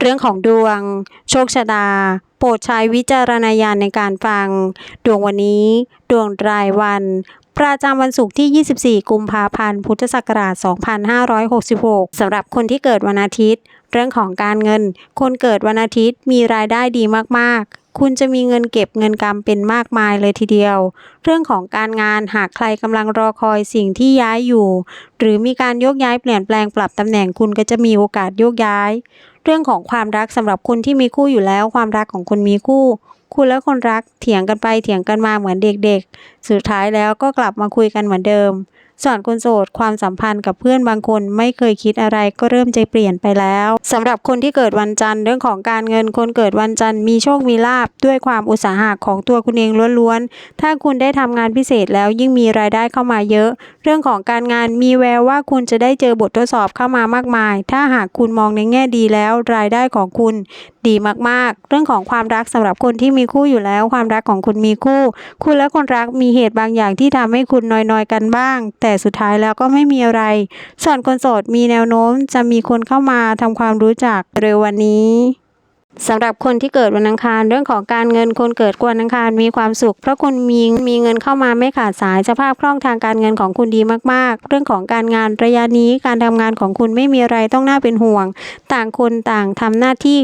เรื่องของดวง โชคชะตา โปรดใช้วิจารณญาณในการฟัง ดวงวันนี้ ดวงรายวัน ประจำวันศุกร์ที่ 24 กุมภาพันธ์ พุทธศักราช 2566 สำหรับคนที่เกิดวันอาทิตย์ เรื่องของการเงิน คนเกิดวันอาทิตย์มีรายได้ดีมากๆ คุณจะมีเงินเก็บเงินกำเป็นมากมายเลยทีเดียว เรื่องของการงานหากใครกำลังรอคอยสิ่งที่ย้ายอยู่ หรือมีการโยกย้ายเปลี่ยนแปลงปรับตำแหน่งคุณก็จะมีโอกาสโยกย้าย เรื่องของความรักสำหรับคนที่มีคู่อยู่แล้ว ความรักของคนมีคู่ คุณและคนรักเถียงกันไปเถียงกันมาเหมือนเด็กๆ สุดท้ายแล้วก็กลับมาคุยกันเหมือนเดิม ส่วนคนโสดความสัมพันธ์กับเพื่อนบางคนไม่เคยคิดอะไรก็เริ่มใจเปลี่ยนไปแล้วสำหรับคนที่เกิดวันจันทร์เรื่องของการเงินคนเกิดวันจันทร์มีโชคมีลาบด้วยความอุตสาหะของตัวคุณเองล้วนๆ ถ้าคุณได้ทำงานพิเศษแล้วยิ่งมีรายได้เข้ามาเยอะ เรื่องของการงานมีแววว่าคุณจะได้เจอบททดสอบเข้ามามากมาย ถ้าหากคุณมองในแง่ดีแล้วรายได้ของคุณดีมากๆ เรื่องของความรักสำหรับคนที่มีคู่อยู่แล้ว ความรักของคุณมีคู่ คุณและคนรักมีเหตุบางอย่างที่ทำให้คุณนอยๆกันบ้าง แต่แต่สุดท้ายแล้วก็ไม่มีอะไร ส่วนคนโสดมีแนวโน้มจะมีคนเข้ามาทำความรู้จักเร็ววันนี้สำหรับคนที่เกิดวันอังคารเรื่องของการเงินคนเกิดวันอังคารมีความสุข เพราะคุณมีมีเงินเข้ามาไม่ขาดสายสภาพคล่องทางการเงินของคุณดีมากๆ เรื่องของการงานระยะนี้การทำงานของคุณไม่มีอะไรต้องน่าเป็นห่วง ต่างคนต่างทำหน้าที่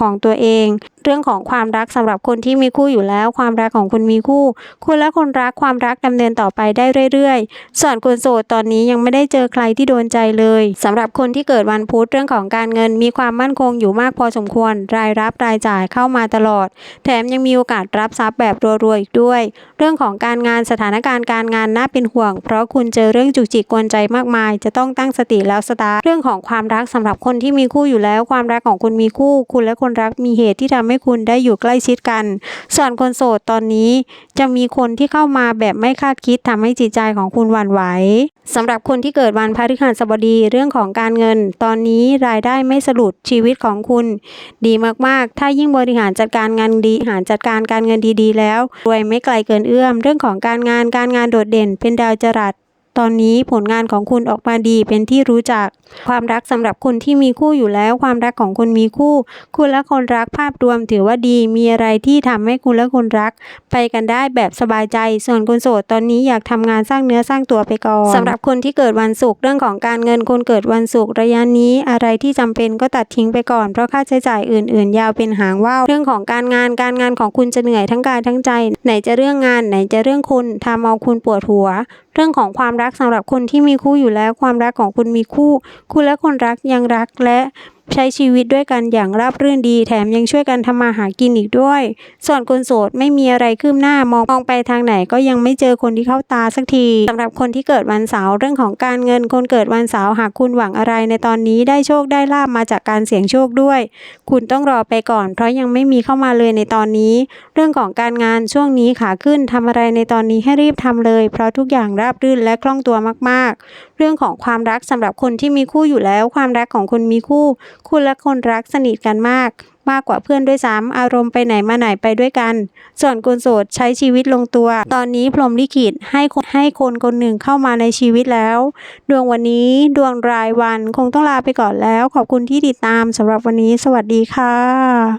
ของตัวเอง เรื่องของความรักสำหรับคนที่มีคู่อยู่แล้ว ความรักของคุณมีคู่ คุณและคนรักความรักดำเนินต่อไปได้เรื่อยๆ ส่วนคนโสดตอนนี้ยังไม่ได้เจอใครที่โดนใจเลยสำหรับคนที่เกิดวันพุธเรื่องของการเงินมีความมั่นคงอยู่มากพอสมควร รายรับรายจ่ายเข้ามาตลอด แถมยังมีโอกาสรับทรัพย์แบบรัวๆอีกด้วย เรื่องของการงานสถานการณ์การงานน่าเป็นห่วง เพราะคุณเจอเรื่องจุกจิกกวนใจมากมาย จะต้องตั้งสติแล้วสตาร์เรื่องของความรักสำหรับคนที่มีคู่อยู่แล้ว ความรักของคุณมีคู่ คุณและคนรักมีเหตุที่ทำให้คุณได้อยู่ใกล้ชิดกัน ส่วนคนโสดตอนนี้จะมีคนที่เข้ามาแบบไม่คาดคิดทำให้จิตใจของคุณหวั่นไหวสำหรับคนที่เกิดวันพฤหัสบดีเรื่องของการเงิน ตอนนี้รายได้ไม่สลุดชีวิตของคุณ ดีมากๆ ถ้ายิ่งบริหารจัดการงานดีหารจัดการการเงินดีๆ แล้วรวยไม่ไกลเกินเอื้อม เรื่องของการงานการงานโดดเด่นเป็นดาวจรัส ตอนนี้ผลงานของคุณออกมาดีเป็นที่รู้จัก ความรักสำหรับคนที่มีคู่อยู่แล้ว ความรักของคนมีคู่ คุณและคนรักภาพรวมถือว่าดีมีอะไรที่ทำให้คุณและคนรัก ไปกันได้แบบสบายใจ ส่วนคนโสดตอนนี้อยากทำงานสร้างเนื้อสร้างตัวไปก่อนสำหรับคนที่เกิดวันศุกร์เรื่องของการเงินคนเกิดวันศุกร์ระยะนี้อะไรที่จำเป็นก็ตัดทิ้งไปก่อนเพราะค่าใช้จ่ายอื่น ๆ ยาวเป็นหางว่าวเรื่องของการงานการงานของคุณจะเหนื่อยทั้งกายทั้งใจ ไหนจะเรื่องงานไหนจะเรื่องคุณทำเอาคุณปวดหัวเรื่องของความรักสำหรับคนที่มีคู่อยู่แล้ว ความรักของคุณมีคู่ คุณและคนรักยังรักและ ใช้ชีวิตด้วยกันอย่างราบรื่นดี แถมยังช่วยกันทำมาหากินอีกด้วย ส่วนคนโสดไม่มีอะไรคืบหน้ามองมองไปทางไหนก็ยังไม่เจอคนที่เข้าตาสักทีสำหรับคนที่เกิดวันเสาร์เรื่องของการเงินคนเกิดวันเสาร์หากคุณหวังอะไรในตอนนี้ได้โชคได้ลาบมาจากการเสี่ยงโชคด้วย คุณต้องรอไปก่อน เพราะยังไม่มีเข้ามาเลยในตอนนี้ เรื่องของการงานช่วงนี้ขาขึ้นทำอะไรในตอนนี้ให้รีบทำเลย เพราะทุกอย่างราบรื่นและคล่องตัวมาก ๆ เรื่องของความรักสำหรับคนที่มีคู่อยู่แล้ว ความรักของคุณมีคู่คุณและคนรักสนิทกันมาก มากกว่าเพื่อนด้วยซ้ำอารมณ์ไปไหนมาไหนไปด้วยกัน ส่วนคนโสดใช้ชีวิตลงตัว ตอนนี้พรหมลิขิตให้คนให้คนคนหนึ่งเข้ามาในชีวิตแล้ว ดวงวันนี้ดวงรายวันคงต้องลาไปก่อนแล้ว ขอบคุณที่ติดตามสำหรับวันนี้ สวัสดีค่ะ